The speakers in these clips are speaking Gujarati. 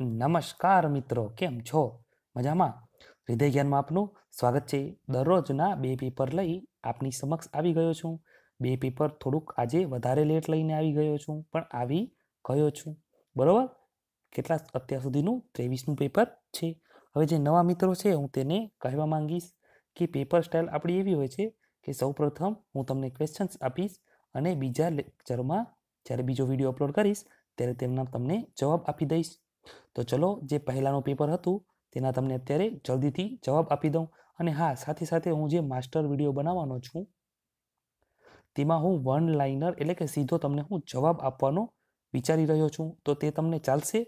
નમસ્કાર મિત્રો, કેમ છો? મજામાં? હૃદય જ્ઞાનમાં આપનું સ્વાગત છે. દરરોજના બે પેપર લઈ આપની સમક્ષ આવી ગયો છું. બે પેપર થોડુંક આજે વધારે લેટ લઈને આવી ગયો છું, પણ આવી ગયો છું. બરાબર? કેટલા અત્યાર સુધીનું? ત્રેવીસનું પેપર છે. હવે જે નવા મિત્રો છે, હું તેને કહેવા માંગીશ કે પેપર સ્ટાઇલ આપણી એવી હોય છે કે સૌપ્રથમ હું તમને ક્વેશ્ચન્સ આપીશ અને બીજા લેક્ચરમાં જ્યારે બીજો વીડિયો અપલોડ કરીશ, ત્યારે તેમના તમને જવાબ આપી દઈશ. તો ચલો, જે પહેલાંનું પેપર હતું, તેના તમને અત્યારે જલ્દીથી જવાબ આપી દઉં. અને હા, સાથે સાથે હું જે માસ્ટર વીડિયો બનાવવાનો છું, તેમાં હું વન લાઇનર એટલે કે સીધો તમને હું જવાબ આપવાનો વિચારી રહ્યો છું. તો તે તમને ચાલશે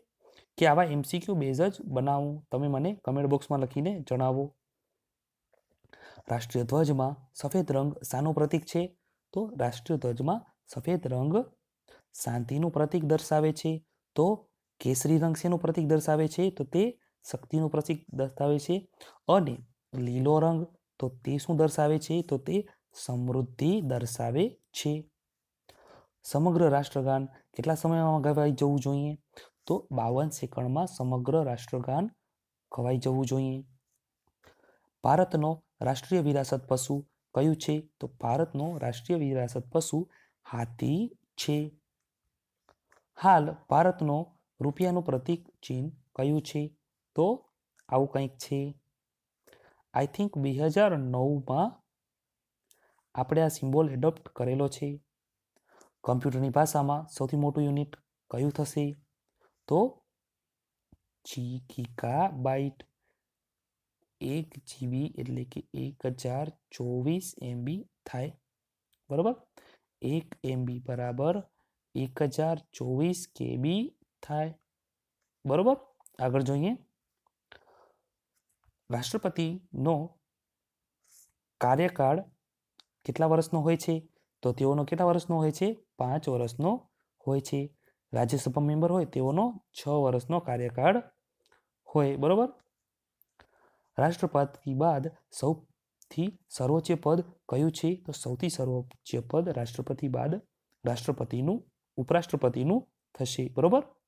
કે આવા એમસીક્યુ બેઝ જ બનાવું. તમે મને કમેન્ટ બોક્સમાં લખીને જણાવો. રાષ્ટ્રીય ધ્વજમાં સફેદ રંગ શાનું પ્રતીક છે. તો રાષ્ટ્રીય ધ્વજમાં સફેદ રંગ શાંતિનું પ્રતીક દર્શાવે છે. તો કેસરી રંગ શેનું પ્રતીક દર્શાવે છે? તો તે શક્તિનું પ્રતીક દર્શાવે છે. અને લીલો રંગ, તો તે શું દર્શાવે છે? તો તે સમૃદ્ધિ દર્શાવે છે. સમગ્ર રાષ્ટ્રગાન કેટલા સમયમાં ગવાઈ જવું જોઈએ? તો બાવન સેકન્ડમાં સમગ્ર રાષ્ટ્રગાન ગવાઈ જવું જોઈએ. ભારતનો રાષ્ટ્રીય વિરાસત પશુ કયું છે? તો ભારતનો રાષ્ટ્રીય વિરાસત પશુ હાથી છે. હાલ ભારતનો રૂપિયાનું પ્રતીક ચિહ્ન કયું છે? તો આવું કંઈક છે. આઈ થિંક બે હજાર નવમાં આપણે આ સિમ્બોલ એડોપ્ટ કરેલો છે. કમ્પ્યુટરની ભાષામાં સૌથી મોટું યુનિટ કયું થશે? તો જીગીકા બાઇટ એક જીબી એટલે કે એક હજાર ચોવીસ એમબી થાય. બરાબર? એક એમબી બરાબર એક હજાર ચોવીસ કેબી થાય. બરોબર? આગળ જોઈએ. રાષ્ટ્રપતિનો કાર્યકાળ કેટલા વર્ષનો હોય છે? તો તેઓનો કેટલા વર્ષનો હોય છે? પાંચ વર્ષનો હોય છે. રાજ્યસભા મેમ્બર હોય તેઓનો છ વર્ષનો કાર્યકાળ હોય. બરોબર? રાષ્ટ્રપતિ બાદ સૌથી સર્વોચ્ચ પદ કયું છે? તો સૌથી સર્વોચ્ચ પદ રાષ્ટ્રપતિ બાદ રાષ્ટ્રપતિનું, ઉપરાષ્ટ્રપતિનું થશે. બરોબર?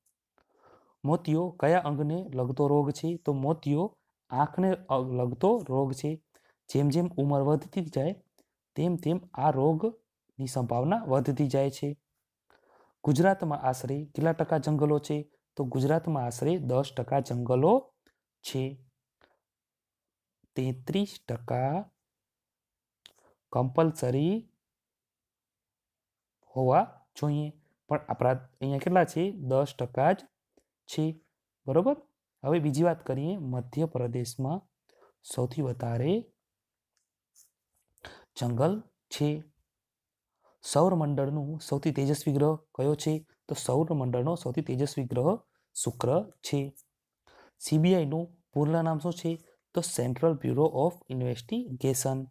મોતિયો કયા અંગને લગતો રોગ છે? તો મોતિયો આંખને લગતો રોગ છે. જેમ જેમ ઉંમર વધતી જાય, તેમ તેમ આ રોગની સંભાવના વધતી જાય છે. ગુજરાતમાં આશરે કેટલા ટકા જંગલો છે? તો ગુજરાતમાં આશરે દસ ટકા જંગલો છે. તેત્રીસ ટકા કમ્પલસરી હોવા જોઈએ. પણ આપણા અહીંયા કેટલા છે? દસ ટકા જ છે, બરોબર? હવે બીજી વાત કરીએ મધ્યપ્રદેશમાં સૌથી વધારે જંગલ છે. સૌરમંડળનું સૌથી તેજસ્વી ગ્રહ કયો છે? તો સૌરમંડળનો સૌથી તેજસ્વી ગ્રહ શુક્ર છે. સીબીઆઈનું પૂર્ણ નામ શું છે? તો સેન્ટ્રલ બ્યુરો ઓફ ઇન્વેસ્ટિગેશન.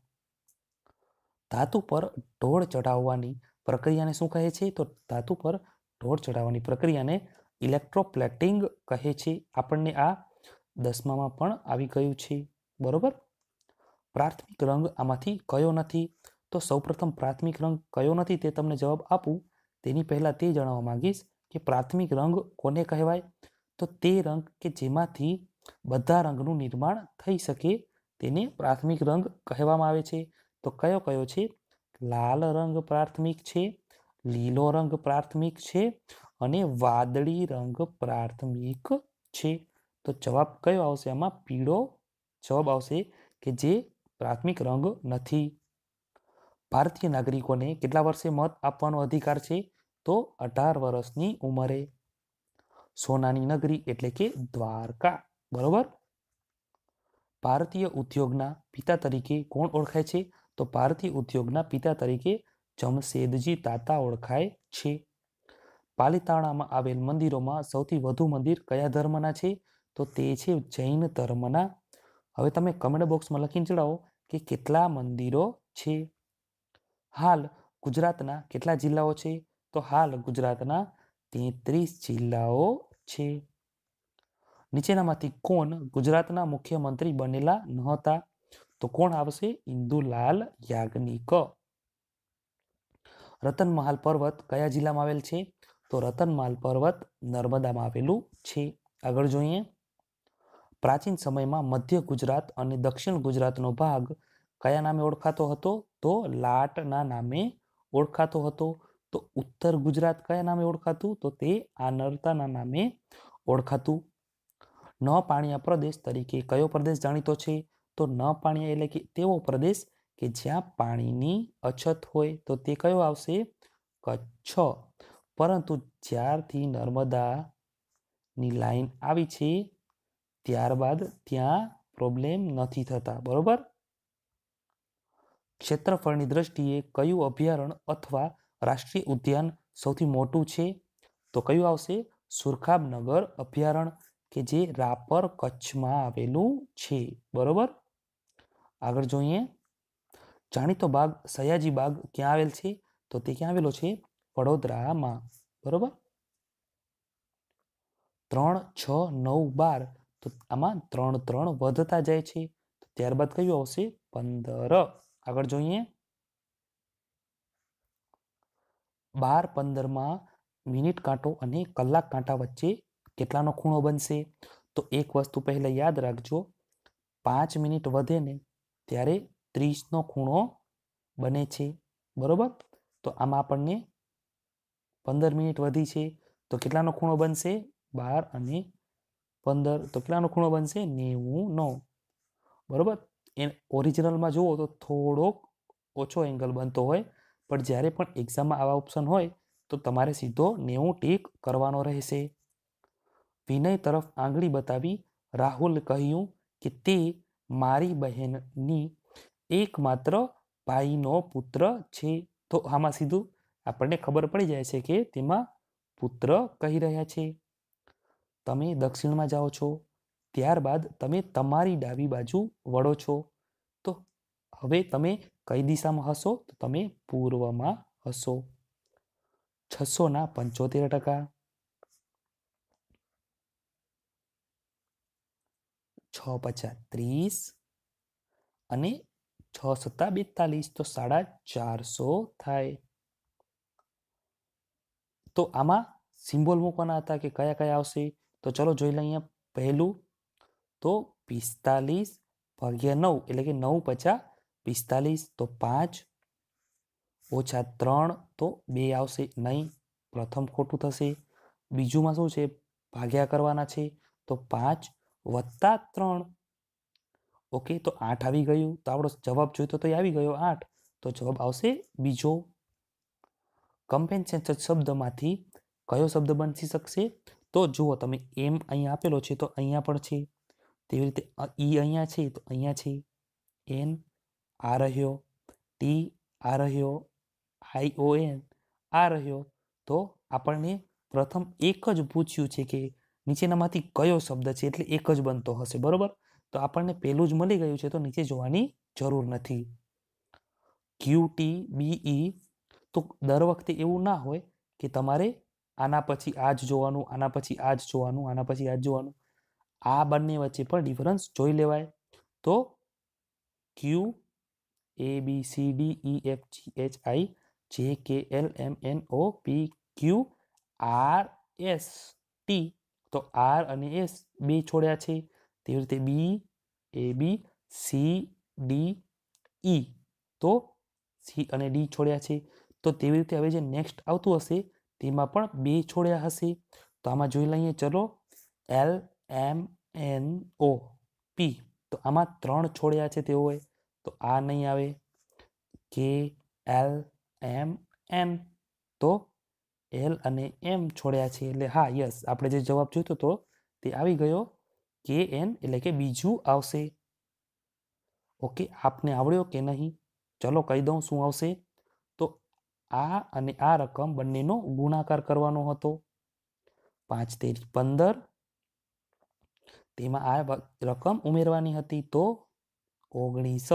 ધાતુ પર ઢોળ ચઢાવવાની પ્રક્રિયાને શું કહે છે? તો ધાતુ પર ઢોળ ચઢાવવાની પ્રક્રિયાને ઇલેક્ટ્રોપ્લેટિંગ કહે છે. આપણને આ દસમામાં પણ આવી ગયું છે. બરોબર? પ્રાથમિક રંગ આમાંથી કયો નથી? તો સૌપ્રથમ પ્રાથમિક રંગ કયો નથી તે તમને જવાબ આપું. તેની પહેલાં તે જણાવવા માંગીશ કે પ્રાથમિક રંગ કોને કહેવાય? તો તે રંગ કે જેમાંથી બધા રંગનું નિર્માણ થઈ શકે તેને પ્રાથમિક રંગ કહેવામાં આવે છે. તો કયો કયો છે? લાલ રંગ પ્રાથમિક છે, લીલો રંગ પ્રાથમિક છે અને વાદળી રંગ પ્રાથમિક છે. તો જવાબ કયો આવશે? આમાં પીળો જવાબ આવશે કે જે પ્રાથમિક રંગ નથી. ભારતીય નાગરિકોને કેટલા વર્ષે મત આપવાનો અધિકાર છે? તો અઢાર વર્ષની ઉંમરે. સોનાની નગરી એટલે કે દ્વારકા. બરોબર? ભારતીય ઉદ્યોગના પિતા તરીકે કોણ ઓળખાય છે? તો ભારતીય ઉદ્યોગના પિતા તરીકે જમશેદજી તાતા ઓળખાય છે. પાલિતાણામાં આવેલ મંદિરોમાં સૌથી વધુ મંદિર કયા ધર્મના છે? તો તે છે જૈન ધર્મના. હવે તમે કમેન્ટ બોક્સમાં લખીને ચડાવો કે કેટલા મંદિરો છે? હાલ ગુજરાતના કેટલા જિલ્લાઓ છે? તો હાલ ગુજરાતના તેત્રીસ જિલ્લાઓ છે. નીચેનામાંથી કોણ ગુજરાતના મુખ્યમંત્રી બનેલા નહોતા? તો કોણ આવશે? ઇન્દુલાલ યાજ્ઞિક. રતનમહાલ પર્વત કયા જિલ્લામાં આવેલ છે? તો રતનમાલ પર્વત નર્મદામાં આવેલું છે. આગળ જોઈએ. પ્રાચીન સમયમાં મધ્ય ગુજરાત અને દક્ષિણ ગુજરાતનો ભાગ કયા નામે ઓળખાતો હતો? તો લાટના નામે ઓળખાતો હતો. તો ઉત્તર ગુજરાત કયા નામે ઓળખાતું? તો તે આનરતાના નામે ઓળખાતું. ન પાણીયા પ્રદેશ તરીકે કયો પ્રદેશ જાણીતો છે? તો ન પાણીયા એટલે કે તેવો પ્રદેશ કે જ્યાં પાણીની અછત હોય. તો તે કયો આવશે? કચ્છ. પરંતુ જ્યારથી નર્મદાની લાઈન આવી છે, ત્યારબાદ ત્યાં પ્રોબ્લેમ નથી થતા, બરોબર? ક્ષેત્રફળની દ્રષ્ટિએ કયું અભયારણ્ય અથવા રાષ્ટ્રીય ઉદ્યાન સૌથી મોટું છે? તો કયું આવશે? સુરખાબનગર અભયારણ્ય કે જે રાપર કચ્છમાં આવેલું છે, બરોબર? આગળ જોઈએ. જાણીતો બાગ સયાજી બાગ ક્યાં આવેલ છે? તો તે ક્યાં આવેલો છે? વડોદરામાં, બરોબર? ત્રણ, છ, નવ, બાર, તો આમાં ત્રણ ત્રણ વધતા જાય છે. ત્યારબાદ કયું આવશે? પંદર. આગળ જોઈએ. બાર, પંદરમાં મિનિટ કાંટો અને કલાક કાંટા વચ્ચે કેટલાનો ખૂણો બનશે? તો એક વસ્તુ પહેલાં યાદ રાખજો. પાંચ મિનિટ વધે ને ત્યારે ત્રીસનો ખૂણો બને છે. બરોબર? તો આમાં આપણને પંદર મિનિટ વધી છે, તો કેટલાનો ખૂણો બનશે? બાર અને પંદર. તો કેટલાનો ખૂણો બનશે? નેવું નો. બરાબર? એ ઓરિજિનલમાં જુઓ તો થોડોક ઓછો એંગલ બનતો હોય, પણ જ્યારે પણ એક્ઝામમાં આવા ઓપ્શન હોય, તો તમારે સીધો નેવું ટીક કરવાનો રહેશે. વિનય તરફ આંગળી બતાવી રાહુલ કહ્યું કે તે મારી બહેનની એકમાત્ર ભાઈનો પુત્ર છે. તો આમાં સીધું આપણને ખબર પડી જાય છે કે તેમાં પુત્ર કહી રહ્યા છે. તમે દક્ષિણમાં જાઓ છો, ત્યારબાદ તમે તમારી ડાબી બાજુ વળો છો. તો હવે તમે કઈ દિશામાં હશો? તો તમે પૂર્વમાં હશો. છસોના પંચોતેર ટકા. છ પચાસ ત્રીસ અને છ સત્તા બેતાલીસ તો સાડા ચારસો થાય. તો આમાં સિમ્બોલ મૂકવાના હતા કે કયા કયા આવશે? તો ચલો જોઈ લઈએ પહેલું તો પિસ્તાલીસ ભાગ્યા નવ એટલે કે નવ પચાસ પિસ્તાલીસ તો પાંચ ઓછા ત્રણ તો બે આવશે નહીં. પ્રથમ ખોટું થશે. બીજુંમાં શું છે? ભાગ્યા કરવાના છે તો પાંચ વત્તા ત્રણ. ઓકે, તો આઠ આવી ગયું. તો આપણો જવાબ જોઈતો તો આવી ગયો. આઠ. તો જવાબ આવશે બીજો. કમ્પેન્સેશન શબ્દમાંથી કયો શબ્દ બની શકશે? તો જુઓ, તમે એમ અહીંયા આપેલો છે તો અહીંયા પણ છે. તેવી રીતે ઈ અહીંયા છે તો અહીંયા છે. એન આ રહ્યો, ટી આ રહ્યો, આઈ, ઓ, એન આ રહ્યો. તો આપણને પ્રથમ એક જ પૂછ્યું છે કે નીચેનામાંથી કયો શબ્દ છે એટલે એક જ બનતો હશે, બરોબર? તો આપણને પહેલું જ મળી ગયું છે તો નીચે જોવાની જરૂર નથી. ક્યુ, ટી બીઈ તો દર વખતે એવું ના હોય કે તમારે આના પછી આ જ જોવાનું, આના પછી આ જ જોવાનું, આના પછી આ જ જોવાનું. આ બંને વચ્ચે પણ ડિફરન્સ જોઈ લેવાય. તો Q A B C D E F G H I J K L M N O P Q R S T તો આર અને એસ બે છોડ્યા છે. તેવી રીતે બી એ બી સી ડી ઈ તો સી અને ડી છોડ્યા છે. તો તેવી રીતે હવે જે નેક્સ્ટ આવતું હશે, તેમાં પણ બે છોડ્યા હશે. તો આમાં જોઈ લઈએ, ચલો. એલ એમ એન ઓ પી તો આમાં ત્રણ છોડ્યા છે તેઓએ. તો આ નહીં આવે. કે એલ એમ એન તો એલ અને એમ છોડ્યા છે. એટલે હા યસ આપણે જે જવાબ જોઈતો હતો, તે આવી ગયો. કે એન એટલે કે બીજું આવશે. ઓકે આપને આવડ્યો કે નહીં? ચલો કહી દઉં શું આવશે. આ અને આ રકમ બંનેનો ગુણાકાર કરવાનો હતો. પાંચ તેરી પંદર. તેમાં આ રકમ ઉમેરવાની હતી તો ઓગણીસ.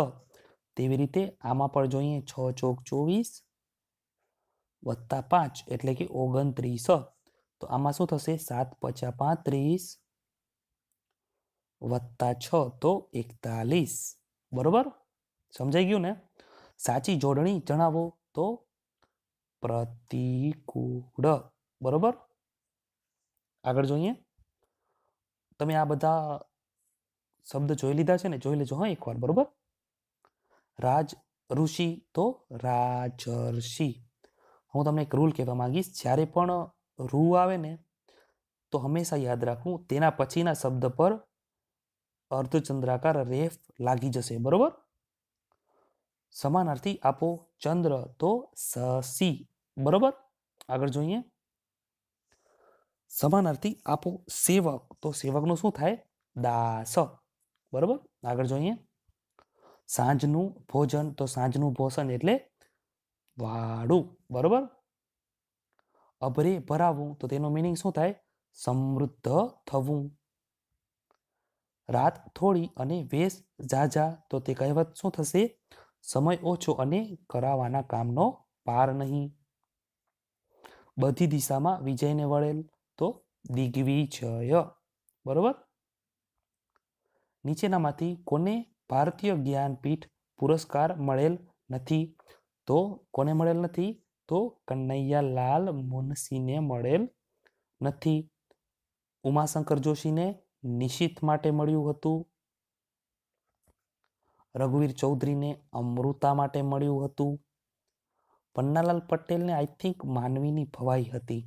તેવી રીતે આમાં પણ જોઈએ છ ચોક ચોવીસ વત્તા પાંચ એટલે કે ઓગણત્રીસ. તો આમાં શું થશે? સાત પચા પાંત્રીસ વત્તા છ તો એકતાલીસ. બરોબર? સમજાઈ ગયું ને? સાચી જોડણી જણાવો તો પ્રતિકૂળ. બરોબર? આગળ જોઈએ. તમે આ બધા શબ્દ જોઈ લીધા છે ને? જોઈ લેજો હા એકવાર, બરોબર? રાજ ઋષિ તો રાજર્ષિ હું તમને એક રૂલ કહેવા માંગીશ, જ્યારે પણ રૂ આવે ને, તો હંમેશા યાદ રાખવું, તેના પછીના શબ્દ પર અર્ધચંદ્રાકાર રેફ લાગી જશે, બરોબર? સમાનાર્થી આપો ચંદ્ર તો સસી બરોબર? આગળ જોઈએ. સમાનાર્થી આપો સેવક. તો સેવકનું શું થાય? દાસ. બરોબર? આગળ જોઈએ. સાંજનું ભોજન. તો સાંજનું ભોજન એટલે વાડું બરોબર? અભરે ભરાવું. તો તેનો મિનિંગ શું થાય? સમૃદ્ધ થવું. રાત થોડી અને વેશ જાજા. તો તે કહેવત શું થશે? સમય ઓછો અને કરાવવાના કામનો પાર નહીં. બધી દિશામાં વિજયને વળેલ તો દિગ્વિજય. બરોબર? નીચેનામાંથી કોને ભારતીય જ્ઞાનપીઠ પુરસ્કાર મળેલ નથી? તો કોને મળેલ નથી? તો કનૈયાલાલ મુનશીને મળેલ નથી. ઉમાશંકર જોશીને નિશિત માટે મળ્યું હતું. રઘુવીર ચૌધરીને અમૃતા માટે મળ્યું હતું. પન્નાલાલ પટેલને આઈ થિંક માનવીની ભવાઈ હતી.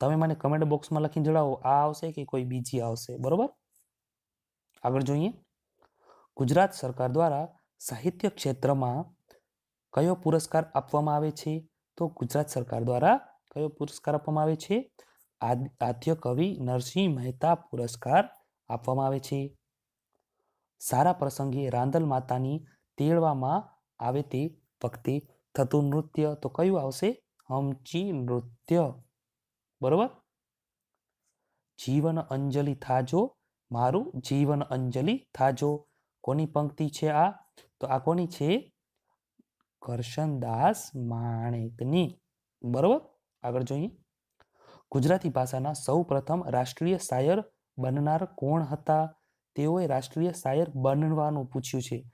તમે મને કમેન્ટ બોક્સમાં લખીને જણાવો, આ આવશે કે કોઈ બીજી આવશે? બરોબર? આગળ જોઈએ. ગુજરાત સરકાર દ્વારા સાહિત્ય ક્ષેત્રમાં કયો પુરસ્કાર આપવામાં આવે છે? તો ગુજરાત સરકાર દ્વારા કયો પુરસ્કાર આપવામાં આવે છે? આદ્ય કવિ નરસિંહ મહેતા પુરસ્કાર આપવામાં આવે છે. સારા પ્રસંગે રાંદલ માતાની તેડવામાં આવે તે વખતે થતું નૃત્ય તો કયું આવશે? હમચી નૃત્ય. બરોબર? જીવન અંજલિ થાજો. મારું જીવન અંજલિ થાજો. કોની પંક્તિ છે આ? તો આ કોની છે? કરશનદાસ માણેકની. બરોબર? આગળ જોઈએ. ગુજરાતી ભાષાના સૌ પ્રથમ રાષ્ટ્રીય શાયર બનનાર કોણ હતા? તેઓએ રાષ્ટ્રીય શાયર બનવાનું પૂછ્યું છે.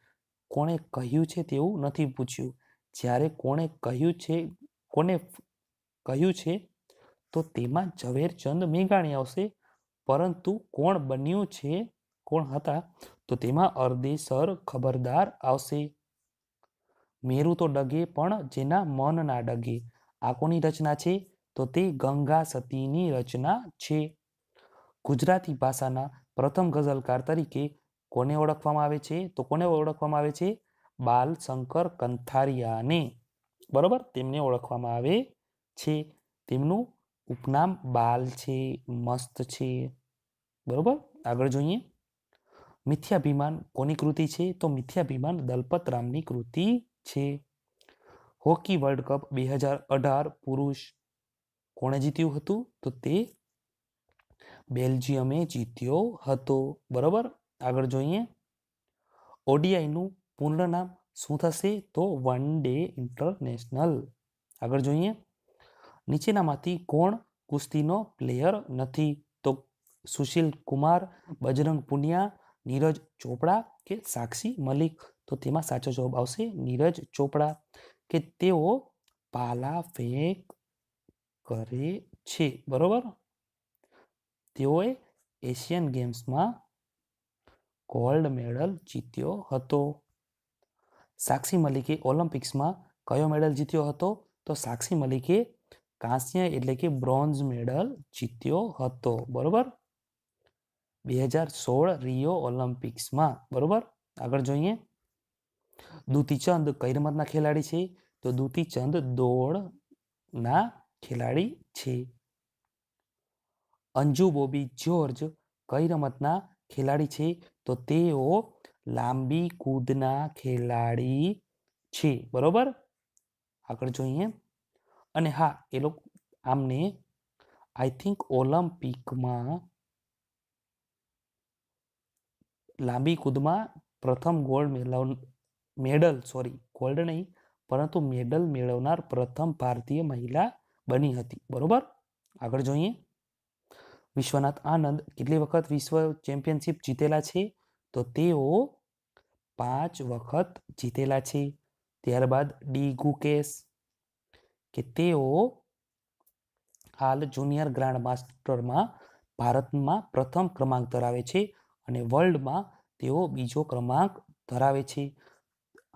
કોણે કહ્યું છે તેવું નથી પૂછ્યું. જ્યારે કોણે કહ્યું છે કોને કહ્યું છે, તો તેમાં ઝવેરચંદ મેઘાણી આવશે. પરંતુ કોણ બન્યું છે, કોણ હતા, તો તેમાં અરદેસર ખબરદાર આવશે. મેરુ તો ડગે પણ જેના મન ના ડગે. આ કોની રચના છે? તો તે ગંગા સતીની રચના છે. ગુજરાતી ભાષાના પ્રથમ ગઝલકાર તરીકે કોને ઓળખવામાં આવે છે? તો કોને ઓળખવામાં આવે છે? બાલશંકર કંથારિયાને, બરોબર? તેમને ઓળખવામાં આવે છે. તેમનું ઉપનામ બાલ છે, મસ્ત છે. બરોબર? આગળ જોઈએ. મિથ્યાભિમાન કોની કૃતિ છે? તો મિથ્યાભિમાન દલપત રામની કૃતિ છે. હોકી વર્લ્ડ કપ બે હજાર અઢાર પુરુષ કોણે જીત્યું હતું? તો તે બેલ્જિયમે જીત્યો હતો. બરોબર? આગળ જોઈએ. ઓડીઆઈનું પૂર્ણ નામ શું થશે? તો વન ડે ઇન્ટરનેશનલ. આગળ જોઈએ. નીચેનામાંથી કોણ કુસ્તીનો પ્લેયર નથી? તો સુશીલ કુમાર, બજરંગ પુનિયા, નીરજ ચોપડા કે સાક્ષી મલિક? તો તેમાં સાચો જવાબ આવશે નીરજ ચોપડા, કે તેઓ પાલા ફેંક કરે છે. બરોબર? તેઓએ એશિયન ગેમ્સમાં ગોલ્ડ મેડલ જીત્યો હતો. સાક્ષી મલિકે ઓલિમ્પિક્સમાં કયો મેડલ જીત્યો હતો? તો સાક્ષી મલિકે કાંસ્ય એટલે કે બ્રોન્ઝ મેડલ જીત્યો હતો, બરોબર? બે હજાર સોળ રિયો ઓલિમ્પિક્સમાં, બરોબર? આગળ જોઈએ. દૂતીચંદ કઈ રમતના ખેલાડી છે, તો દૂતીચંદ દોડના ખેલાડી છે. અંજુ બોબી જ્યોર્જ કઈ રમતના ખેલાડી છે, તો તેઓ લાંબી કૂદના ખેલાડી છે, બરોબર? આગળ જોઈએ. અને હા, એ લોકો આમને આઈ થિંક ઓલિમ્પિકમાં લાંબી કૂદમાં પ્રથમ ગોલ્ડ મેળવ મેડલ સોરી ગોલ્ડ નહીં, પરંતુ મેડલ મેળવનાર પ્રથમ ભારતીય મહિલા બની હતી, બરોબર? આગળ જોઈએ. વિશ્વનાથ આનંદ કેટલી વખત વિશ્વ ચેમ્પિયનશિપ જીતેલા છે? તો તેઓ પાંચ વખત જીતેલા છે. ત્યારબાદ ડી ગુકેશ, કે તેઓ હાલ જુનિયર ગ્રાન્ડ માસ્ટરમાં ભારતમાં પ્રથમ ક્રમાંક ધરાવે છે અને વર્લ્ડમાં તેઓ બીજો ક્રમાંક ધરાવે છે.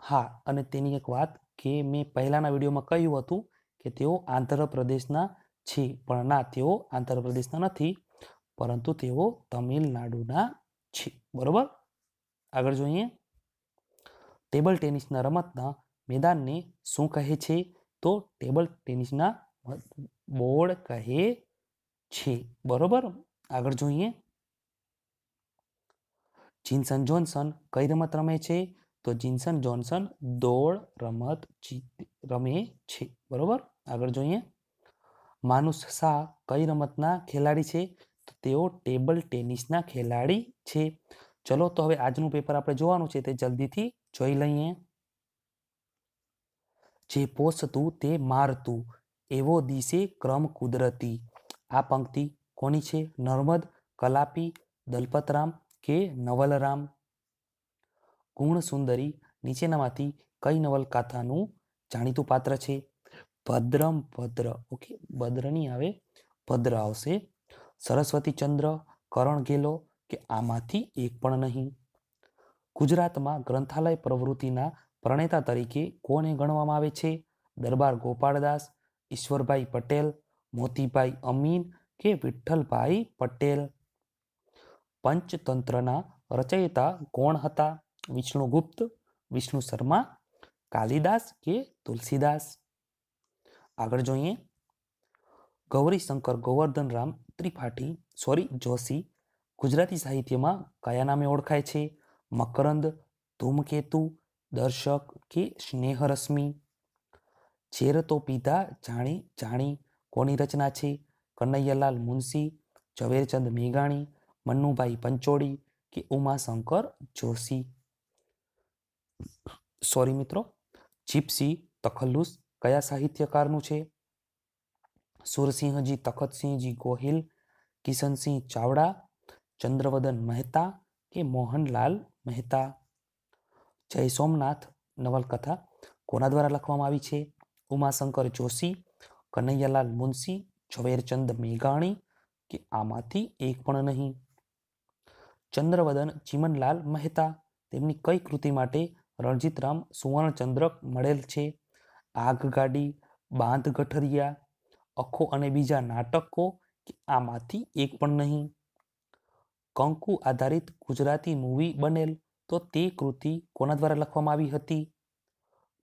હા, અને તેની એક વાત કે મેં પહેલાના વિડીયોમાં કહ્યું હતું કે તેઓ આંધ્રપ્રદેશના છે, પણ ના, તેઓ આંધ્રપ્રદેશના નથી, પરંતુ તેઓ તમિલનાડુના છે. બરોબર? આગળ જોઈએ. ટેબલ ટેનિસના રમતના મેદાનને શું કહે છે? તો ટેબલ ટેનિસના બોર્ડ કહે છે. બરોબર? આગળ જોઈએ. જિન્સન જોન્સન કઈ રમત રમે છે? તો જિન્સન જોન્સન દોડ રમત રમે છે. બરોબર? આગળ જોઈએ. માનુસ શાહ કઈ રમતના ખેલાડી છે? તો તેઓ ટેબલ ટેનિસના ખેલાડી છે. ચલો તો હવે આજનું પેપર આપણે જોવાનું છે તે જલ્દીથી. જોઈ લઈએ. જે પોષતું તે મારતું એવો દિશે ક્રમ કુદરતી. આ પંક્તિ કોની છે? નર્મદ, કલાપી, દલપતરામ કે નવલરામ? ગુણ સુંદરી નીચેનામાંથી કઈ નવલકાથાનું જાણીતું પાત્ર છે? ભદ્રમ ભદ્ર, ઓકે, ભદ્રની આવે ભદ્ર આવશે. સરસ્વતી ચંદ્ર, કરણ ગેલો કે આમાંથી એક પણ નહીં? ગુજરાતમાં ગ્રંથાલય પ્રવૃત્તિના પ્રણેતા તરીકે કોને ગણવામાં આવે છે? દરબાર ગોપાળદાસ, ઈશ્વરભાઈ પટેલ, મોતીભાઈ અમીન કે વિઠ્ઠલભાઈ પટેલ? પંચતંત્રના રચયિતા કોણ હતા? વિષ્ણુગુપ્ત, વિષ્ણુ શર્મા, કાલિદાસ કે તુલસીદાસ? આગળ જોઈએ. ગૌરીશંકર ગોવર્ધનરામ ત્રિપાઠી, સોરી, જોશી ગુજરાતી સાહિત્યમાં કયા નામે ઓળખાય છે? મકરંદ, ધૂમકેતુ, દર્શક કે સ્નેહરશ્મિ. ઝેર તો પીધા જાણી જાણી કોની રચના છે? કનૈયાલાલ મુનશી, ઝવેરચંદ મેઘાણી, મન્નુભાઈ પંચોળી કે ઉમાશંકર જોશી? સોરી મિત્રો, જીપ્સી તખલ્લુસ કયા સાહિત્યકારનું છે? સુરસિંહજી, તખતસિંહજી ગોહિલ, કિશનસિંહ ચાવડા, ચંદ્રવદન મહેતા કે મોહનલાલ મહેતા, જય સોમનાથ, નવલકથા કોના દ્વારા લખવામાં આવી છે? ઉમાશંકર જોશી, કનૈયાલાલ મુનશી, ઝવેરચંદ મેઘાણી કે આમાંથી એક પણ નહીં? ચંદ્રવદન, ચીમનલાલ મહેતા તેમની કઈ કૃતિ માટે રણજીતરામ સુવર્ણચંદ્રક મળેલ છે? આગગાડી બાંધ ગઠરિયા અખો અને બીજા નાટકો કે આમાંથી એક પણ નહીં? કંકુ આધારિત ગુજરાતી મૂવી બનેલ તો તે કૃતિ કોના દ્વારા લખવામાં આવી હતી?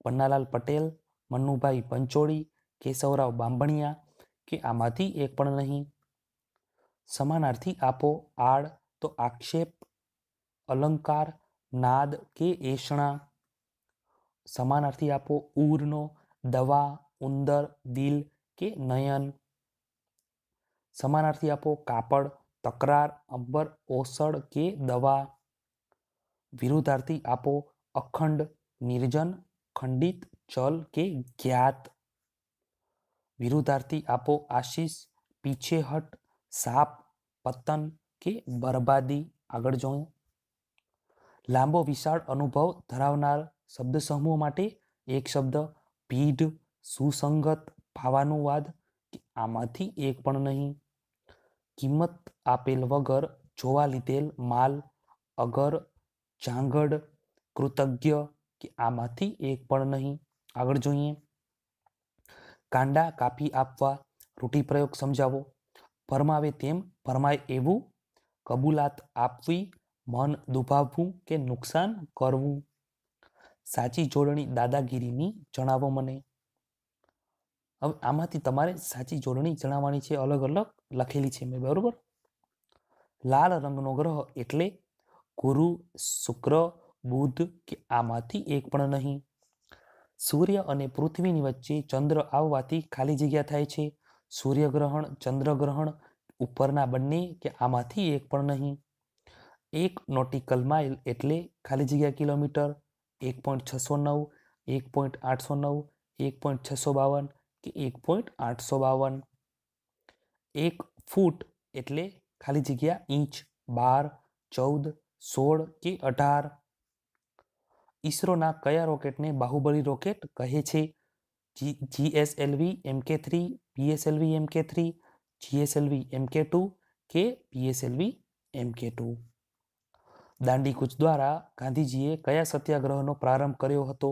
પન્નાલાલ પટેલ, મન્નુભાઈ પંચોળી, કેશવરાવ બાંભણિયા કે આમાંથી એક પણ નહીં? સમાનાર્થી આપો આડ તો આક્ષેપ, અલંકાર, નાદ કે એષણા સમાનાર્થી આપો ઉરનો દવા, ઉંદર, દિલ કે નયન. સમાનાર્થી આપો કાપડ તકરાર, અંબર, ઓસડ કે દવા? વિરુદ્ધાર્થી આપો અખંડ, નિર્જન, ખંડિત, ચલ કે જ્ઞાત. વિરુદ્ધાર્થી આપો આશીષ પીછેહટ સાપ, પતન કે બરબાદી. આગળ જોઉં. લાંબો, વિશાળ અનુભવ ધરાવનાર શબ્દ સમૂહ માટે એક શબ્દ ભીડ સુસંગત, ભાવાનુવાદ, કે આમાંથી એક પણ નહીં. કિંમત આપેલ વગર જોવા લીધેલ માલ, અગર જાંગડ કૃતજ્ઞ કે આમાંથી એક પણ નહીં. આગળ જોઈએ. કાંડા કાપી આપવા રૂઢિપ્રયોગ સમજાવો. ભરમાવે તેમ ભરમાય એવું કબૂલાત આપવી, મન દુભાવવું કે નુકસાન કરવું. સાચી જોડણી દાદાગીરીની જણાવો મને. હવે આમાંથી તમારે સાચી જોડણી જણાવવાની છે, અલગ અલગ લખેલી છે મેં, બરાબર? લાલ રંગનો ગ્રહ એટલે ગુરુ, શુક્ર, બુધ કે આમાંથી એક પણ નહીં. સૂર્ય અને પૃથ્વીની વચ્ચે ચંદ્ર આવવાથી ખાલી જગ્યા થાય છે. સૂર્યગ્રહણ, ચંદ્રગ્રહણ, ઉપરના બંને કે આમાંથી એક પણ નહીં. એક નોટિકલ માઇલ એટલે ખાલી જગ્યા કિલોમીટર, એક પોઈન્ટ છસો નવ, એક પોઈન્ટ આઠસો નવ, એક પોઈન્ટ છસો બાવન કે એક પોઈન્ટ આઠસો બાવન. એક ફૂટ એટલે ખાલી જગ્યા ઇંચ, બાર, ચૌદ, સોળ કે અઢાર. ઈસરોના કયા રોકેટને બાહુબલી રોકેટ કહે છે? GSLV MK three PSLV MK three GSLV MK two કે PSLV M K two. Dandi કૂચ દ્વારા ગાંધીજીએ કયા સત્યાગ્રહનો પ્રારંભ કર્યો હતો?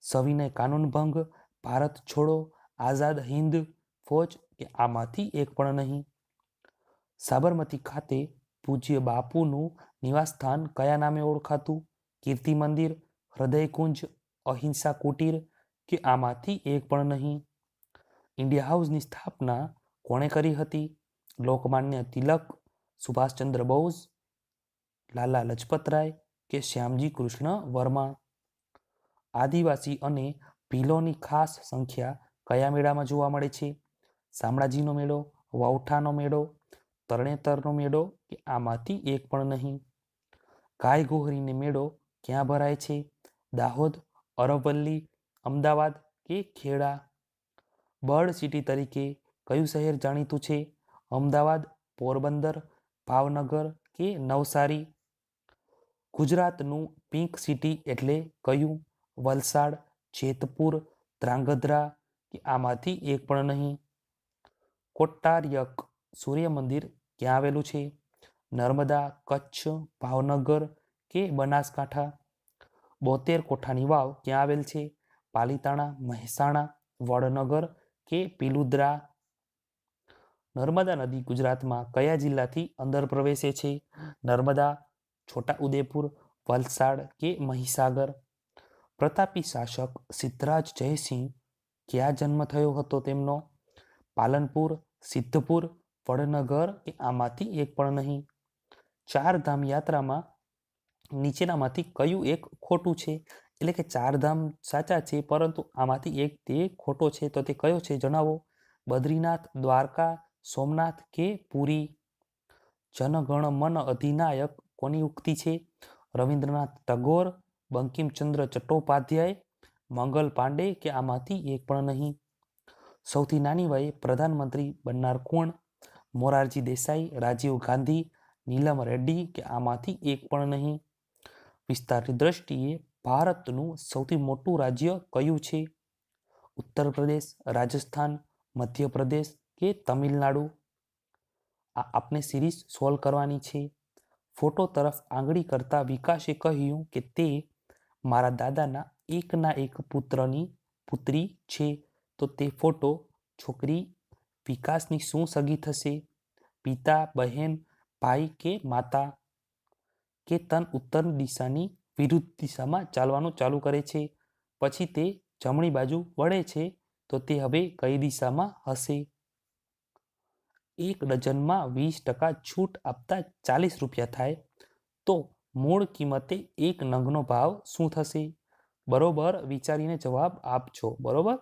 સવિનય કાનૂન ભંગ ભારત છોડો આઝાદ હિન્દ ફોજ કે આમાંથી એક પણ નહીં? સાબરમતી ખાતે પૂજ્ય બાપુનું નિવાસસ્થાન કયા નામે ઓળખાતું? કીર્તિ મંદિર, હૃદયકુંજ, અહિંસા કુટીર કે આમાંથી એક પણ નહીં? ઇન્ડિયા હાઉસની સ્થાપના કોણે કરી હતી? લોકમાન્ય તિલક, સુભાષચંદ્ર બોઝ, લાલા લજપતરાય કે શ્યામજી કૃષ્ણ વર્મા? આદિવાસી અને ભીલોની ખાસ સંખ્યા કયા મેળામાં જોવા મળે છે? શામળાજીનો મેળો, વાવઠાનો મેળો, તરણેતરનો મેળો કે આમાંથી એક પણ નહીં? ગાય ગોહરીને મેળો ક્યાં ભરાય છે? દાહોદ, અરવલ્લી, અમદાવાદ કે ખેડા? બર્ડ સિટી તરીકે કયું શહેર જાણીતું છે? અમદાવાદ, પોરબંદર, ભાવનગર કે નવસારી? ગુજરાતનું પિંક સિટી એટલે કયું? વલસાડ, જેતપુર, ધ્રાંગધ્રા કે આમાંથી એક પણ નહીં. કોટ્ટાર્યક સૂર્ય મંદિર ક્યાં આવેલું છે? નર્મદા, કચ્છ, ભાવનગર કે બનાસકાંઠા? બોતેર કોઠાની વાવ ક્યાં આવેલ છે? પાલીતાણા, મહેસાણા, વડનગર કે પિલુદ્રા? નર્મદા નદી ગુજરાતમાં કયા જિલ્લાથી અંદર પ્રવેશે છે? નર્મદા છોટા ઉદેપુર વલસાડ કે મહીસાગર? પ્રતાપી શાસક સિદ્ધરાજ જયસિંહ ક્યાં જન્મ થયો હતો તેમનો? પાલનપુર, સિદ્ધપુર, વડનગર કે આમાંથી એક પણ નહીં? ચાર ધામ યાત્રામાં નીચેનામાંથી કયું એક ખોટું છે? એટલે કે ચાર ધામ સાચા છે, પરંતુ આમાંથી એક તે ખોટો છે. તો તે કયો છે, જણાવો? બદ્રીનાથ, દ્વારકા, સોમનાથ કે પુરી? જનગણ મન અધિનાયક કોની ઉક્તિ છે? રવિન્દ્રનાથ ટગોર, બંકિમચંદ્ર ચટ્ટોપાધ્યાય મંગલ પાંડે કે આમાંથી એક પણ નહીં. સૌથી નાની વયે પ્રધાનમંત્રી બનનાર કોણ? મોરારજી દેસાઈ, રાજીવ ગાંધી, નીલમ રેડ્ડી કે આમાંથી એક પણ નહીં? વિસ્તારની દ્રષ્ટિએ ભારતનું સૌથી મોટું રાજ્ય કયું છે? ઉત્તર પ્રદેશ રાજસ્થાન, મધ્યપ્રદેશ કે તમિલનાડુ? આ આપને સિરીઝ સોલ્વ કરવાની છે. ફોટો તરફ આંગળી કરતા વિકાસે કહ્યું કે તે મારા દાદાના એકના એક પુત્રની પુત્રી છે, તો તે ફોટો છોકરી વિકાસની શું સગી થશે? પિતા, બહેન, ભાઈ કે માતા? કે તન ઉત્તર દિશાની વિરુદ્ધ દિશામાં ચાલવાનું ચાલુ કરે છે? પછી તે જમણી બાજુ વળે છે, તો તે હવે કઈ દિશામાં હશે? એક ડઝનમાં વીસ ટકા છૂટ આપતા ચાલીસ રૂપિયા થાય, તો મૂળ કિંમતે એક નંગનો ભાવ શું થશે? બરોબર વિચારીને જવાબ આપજો, બરોબર?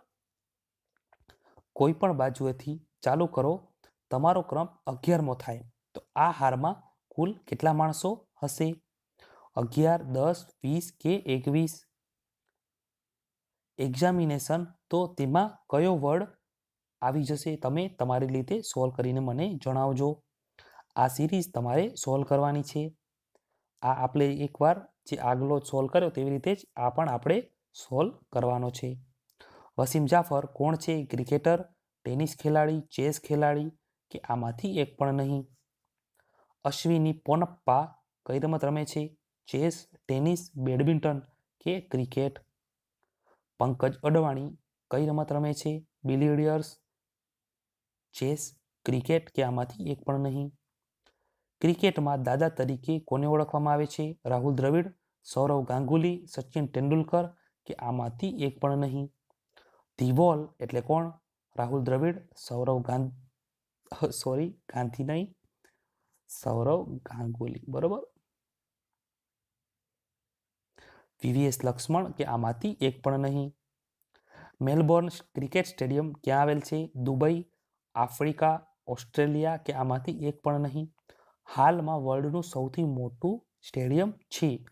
કોઈ પણ બાજુએથી ચાલુ કરો, તમારો ક્રમ અગિયારમો થાય. તો આ હારમાં કુલ કેટલા માણસો હશે? અગિયાર, દસ, વીસ કે એકવીસ? એક્ઝામિનેશન તો તેમાં કયો વર્ડ આવી જશે તમે તમારી રીતે સોલ્વ કરીને મને જણાવજો. આ સિરીઝ તમારે સોલ્વ કરવાની છે. આ આપણે એકવાર જે આગલો સોલ્વ કર્યો તેવી રીતે જ આ પણ આપણે સોલ્વ કરવાનો છે. વસીમ જાફર કોણ છે? ક્રિકેટર, ટેનિસ ખેલાડી, ચેસ ખેલાડી કે આમાંથી એક પણ નહીં? અશ્વિની પોનપ્પા કઈ રમત રમે છે? ચેસ, ટેનિસ, બેડમિન્ટન કે ક્રિકેટ? પંકજ અડવાણી કઈ રમત રમે છે? બિલિયર્ડ્સ ચેસ, ક્રિકેટ કે આમાંથી એક પણ નહીં? ક્રિકેટમાં દાદા તરીકે કોને ઓળખવામાં આવે છે? રાહુલ દ્રવિડ, સૌરવ ગાંગુલી, સચિન તેંડુલકર કે આમાંથી એક પણ નહીં? ધીવોલ એટલે કોણ? રાહુલ દ્રવિડ, સૌરવ ગાં સોરી ગાંધી નહીં સૌરવ ગાંગુલી, બરોબર? વીવીએસ લક્ષ્મણ કે આમાંથી એક પણ નહીં? મેલબોર્ન ક્રિકેટ સ્ટેડિયમ ક્યાં આવેલ છે? દુબઈ, આફ્રિકા, ઓસ્ટ્રેલિયા કે આમાંથી એક પણ નહીં? હાલમાં વર્લ્ડનું સૌથી મોટું સ્ટેડિયમ છે.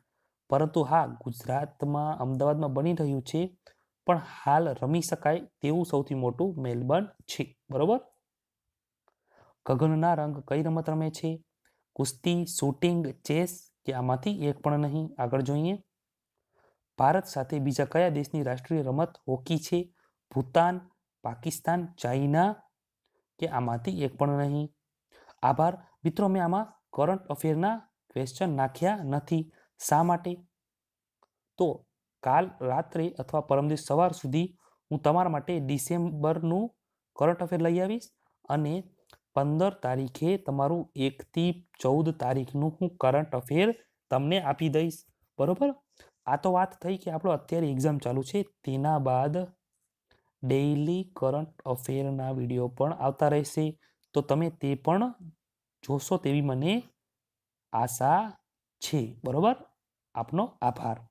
પરંતુ હા, ગુજરાતમાં, અમદાવાદમાં બની રહ્યું છે. પણ હાલ રમી શકાય તેવું સૌથી મોટું મેલબર્ન છે. બરોબર? ગગનના રંગ કઈ રમત રમે છે? કુસ્તી, શૂટિંગ, ચેસ કે આમાંથી એક પણ નહીં? આગળ જોઈએ. ભારત સાથે બીજા કયા દેશની રાષ્ટ્રીય રમત હોકી છે? ભૂતાન, પાકિસ્તાન, ચાઇના કે આમાંથી એક પણ નહીં? આભાર. મિત્રો, મેં આમાં કરંટ અફેરના ક્વેશ્ચન નાખ્યા નથી. શા માટે? તો કાલ રાત્રે અથવા પરમદિવસ સવાર સુધી હું તમારા માટે ડિસેમ્બરનું કરંટ અફેર લઈ આવીશ અને પંદર તારીખે તમારું એકથી ચૌદ તારીખનું હું કરંટ અફેર તમને આપી દઈશ. બરાબર? આ તો વાત થઈ કે આપણો અત્યારે એક્ઝામ ચાલુ છે, તેના બાદ ડેઇલી કરંટ અફેરના વીડિયો પણ આવતા રહેશે. તો તમે તે પણ જોશો તેવી મને આશા છે. બરોબર? આપનો આભાર.